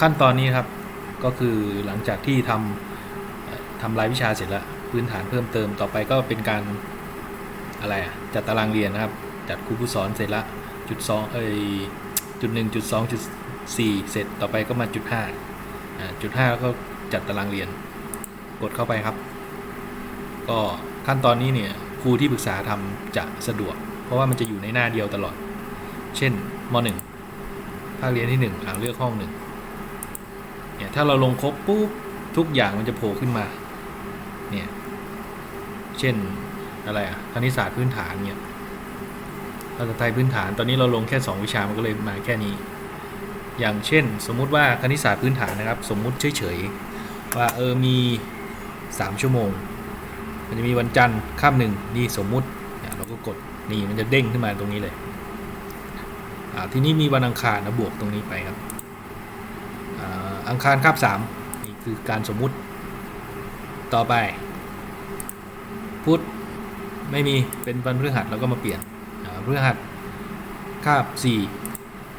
ขั้นตอนนี้ครับก็คือหลังจากที่ทำทำรายวิชาเสร็จแล้วพื้นฐานเพิ่มเติมต่อไปก็เป็นการอะไรอะจัดตารางเรียนนะครับ จัดครูผู้สอนเสร็จละจุดสองเอ้ยจุดหนึ่งจุดสองจุดสี่เสร็จต่อไปก็มาจุดห้าจุดห้าแล้วก็จัดตารางเรียน กดเข้าไปครับ ก็ขั้นตอนนี้เนี่ยครูที่ปรึกษาทำจะสะดวก เพราะว่ามันจะอยู่ในหน้าเดียวตลอด เช่นมหนึ่งภาคเรียนที่หนึ่งเลือกห้องหนึ่ง เนี่ยถ้าเราลงครบปุ๊บทุกอย่างมันจะโผล่ขึ้นมา เนี่ย เช่นอะไรอะคณิตศาสตร์พื้นฐานเนี่ยภาษาไทยพื้นฐาน ตอนนี้เราลงแค่ 2 วิชา มันก็เลยมาแค่นี้ อย่างเช่น สมมุติว่าคณิตศาสตร์พื้นฐานนะครับ สมมุติเฉยๆ ว่าเออมี 3 ชั่วโมง มันจะมีวันจันทร์ข้ามหนึ่งนี่สมมุติเนี่ยเราก็กดนี่มันจะเด้งขึ้นมาตรงนี้เลยอ่าทีนี้มีวันอังคารนะบวกตรงนี้ไปครับ อังคารคาบสามนี่คือการสมมุติ ต่อไป พุธไม่มีเป็นวันพฤหัสเราก็มาเปลี่ยนพฤหัสคาบสี่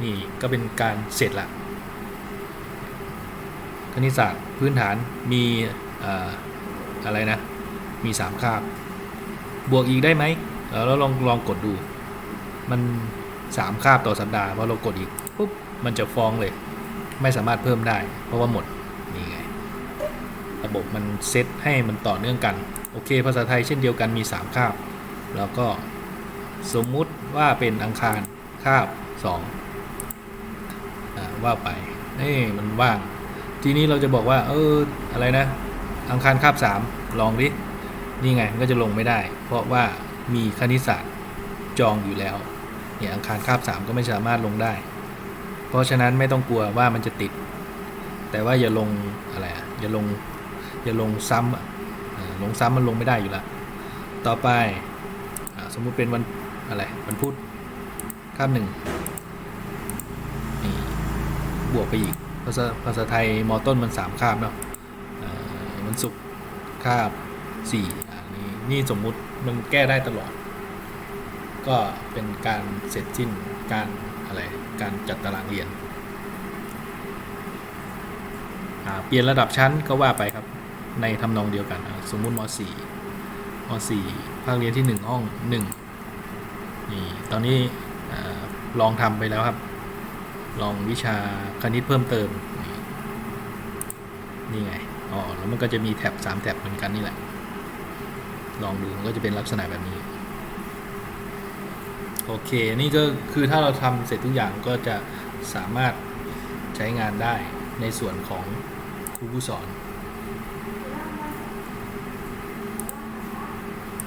นี่ก็เป็นการเสร็จละคณิตศาสตร์พื้นฐานมีอะไรนะ มี3คาบ บวกอีกได้ไหมแล้วเราลองลองกดดู มัน3คาบต่อสัปดาห์พอเรากดอีกปุ๊บมันจะฟ้องเลย ไม่สามารถเพิ่มได้ เพราะว่าหมดนี่ไงระบบมันเซตให้มันต่อเนื่องกัน โอเค ภาษาไทยเช่นเดียวกันมี 3 คาบ แล้วก็สมมุติว่าเป็นอังคารคาบ2อ่าว่าไปนี่มันว่าง ทีนี้เราจะบอกว่า เอออะไรนะ อังคารคาบสามลองดิ นี่ไงมันก็จะลงไม่ได้ เพราะว่ามีคณิตศาสตร์จองอยู่แล้วเนี่ยอังคารคาบสามก็ไม่สามารถลงได้ เพราะฉะนั้นไม่ต้องกลัวว่ามันจะติด แต่ว่าอย่าลงอะไรอะอย่าลงอย่าลงซ้ำอะอ่าลงซ้ำมันลงไม่ได้อยู่แล้วต่อไปอสมมุติเป็นวันอะไรวันพุธคาบหนึ่งนี่บวกไปอีกภาษาภาษาไทยมอต้นมันสามคาบเนาะเอ่อวันศุกคาบสี่นี่นี่สมมุติมันแก้ได้ตลอด ก็เป็นการเสร็จสิ้นการอะไรการจัดตารางเรียน เปลี่ยนระดับชั้นก็ว่าไปครับในทำนองเดียวกัน สมมุติม .4 ม .4 ภาคเรียนที่ 1 ห้อง 1 นี่ ตอนนี้อลองทำไปแล้วครับ ลองวิชาคณิตเพิ่มเติมนี่นี่ไง อ๋อ แล้วมันก็จะมีแท็บ 3 แท็บเหมือนกันนี่แหละ ลองดูมันก็จะเป็นลักษณะแบบนี้ โอเค นี่ก็คือถ้าเราทำเสร็จทุกอย่างก็จะสามารถใช้งานได้ในส่วนของครูผู้สอน